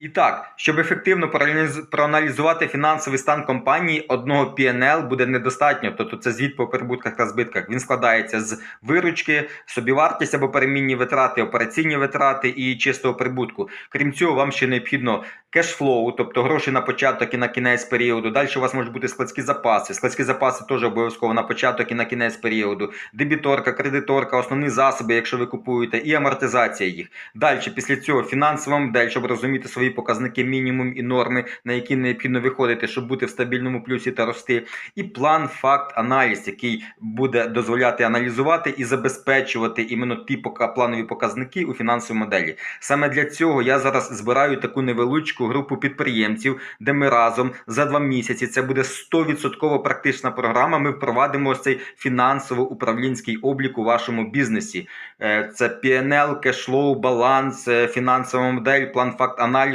І так, щоб ефективно проаналізувати фінансовий стан компанії, одного PNL буде недостатньо. Тобто це звіт по прибутках та збитках. Він складається з виручки, собівартість або перемінні витрати, операційні витрати і чистого прибутку. Крім цього, вам ще необхідно кешфлоу, тобто гроші на початок і на кінець періоду. Далі у вас можуть бути складські запаси. Складські запаси теж обов'язково на початок і на кінець періоду. Дебіторка, кредиторка, основні засоби, якщо ви купуєте, і амортизація їх. Далі, після цього фінансова модель, щоб розуміти свої показники мінімум і норми, на які необхідно виходити, щоб бути в стабільному плюсі та рости. І план, факт, аналіз, який буде дозволяти аналізувати і забезпечувати іменно ті планові показники у фінансовій моделі. Саме для цього я зараз збираю таку невеличку групу підприємців, де ми разом за два місяці це буде 100% практична програма. Ми впровадимо цей фінансово-управлінський облік у вашому бізнесі. Е, Це PNL, кешлоу, баланс, е, фінансова модель, план факт аналіз.